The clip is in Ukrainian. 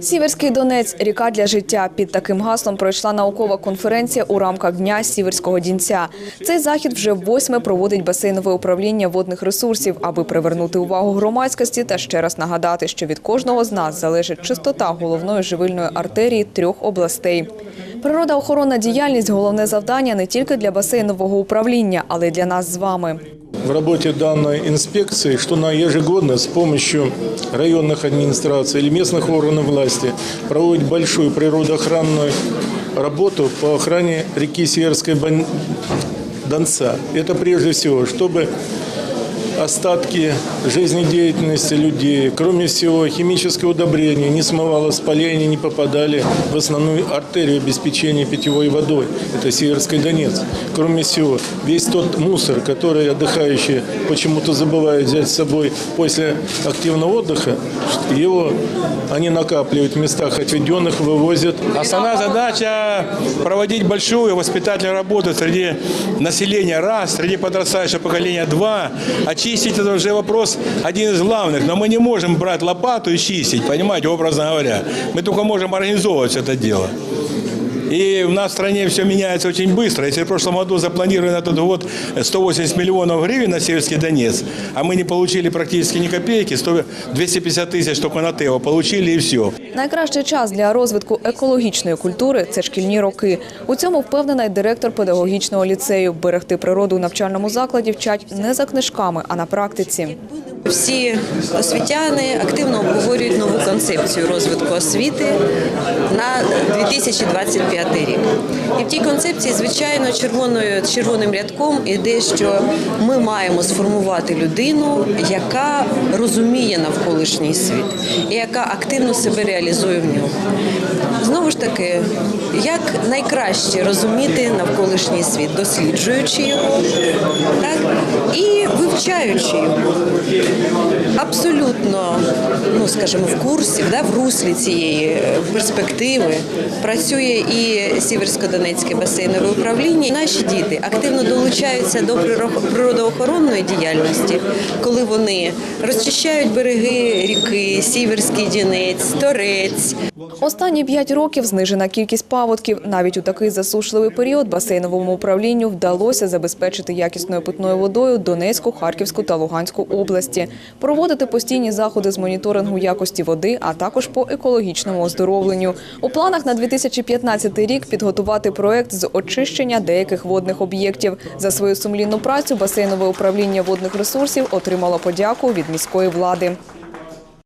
Сіверський Донець ріка для життя. Під таким гаслом пройшла наукова конференція у рамках дня сіверського дінця. Цей захід вже восьме проводить басейнове управління водних ресурсів, аби привернути увагу громадськості та ще раз нагадати, що від кожного з нас залежить чистота головної живильної артерії трьох областей. Природоохоронна діяльність головне завдання не тільки для басейнового управління, але й для нас з вами. в работе данной инспекции, что она ежегодно с помощью районных администраций или местных органов власти проводит большую природоохранную работу по охране реки Северской Бон- Донца. Это прежде всего, чтобы Остатки жизнедеятельности людей, кроме всего химическое удобрение, не смывало они не попадали в основную артерию обеспечения питьевой водой. Это Северский Донец. Кроме всего, весь тот мусор, который отдыхающие почему-то забывают взять с собой после активного отдыха, его они накапливают в местах отведенных, вывозят Основная задача проводить большую воспитательную работу среди населения раз, среди подрастающего поколения два. Очистить это уже вопрос один из главных. Но мы не можем брать лопату и чистить, понимаете, образно говоря. Мы только можем организовывать это дело. И у нас в стране все меняется очень быстро. Если в прошлом году запланировали на этот год 180 миллионов гривен на Северский Донец, а мы не получили практически ни копейки, 100 250 тысяч только на ТЭО получили и все. Найкращий час для розвитку екологічної культури це шкільні роки. У цьому впевнена й директор педагогічного ліцею. Берегти природу у навчальному закладі вчать не за книжками, а на практиці. Всі освітяни активно обговорюють нову концепцію розвитку освіти на 2025 рік. І в тій концепції, звичайно, червоною червоним рядком іде, що ми маємо сформувати людину, яка розуміє навколишній світ і яка активно себе реалізує в ньому. Знову ж таки, як найкраще розуміти навколишній світ, досліджуючи його, так вивчаючи його. Абсолютно, ну скажімо, в курсі, да, в руслі цієї е, перспективи працює і Сіверсько-Донецьке басейнове управління. Наші діти активно долучаються до природоохоронної діяльності, коли вони розчищають береги ріки, Сіверський Дінець, Торець. Останні п'ять років знижена кількість паводків. Навіть у такий засушливий період басейновому управлінню вдалося забезпечити якісною питною водою Донецьку, Харківську та Луганську області, проводити постійні заходи з моніторингу якості води, а також по екологічному оздоровленню. У планах на 2015 рік підготувати проект з очищення деяких водних об'єктів. За свою сумлінну працю басейнове управління водних ресурсів отримало подяку від міської влади.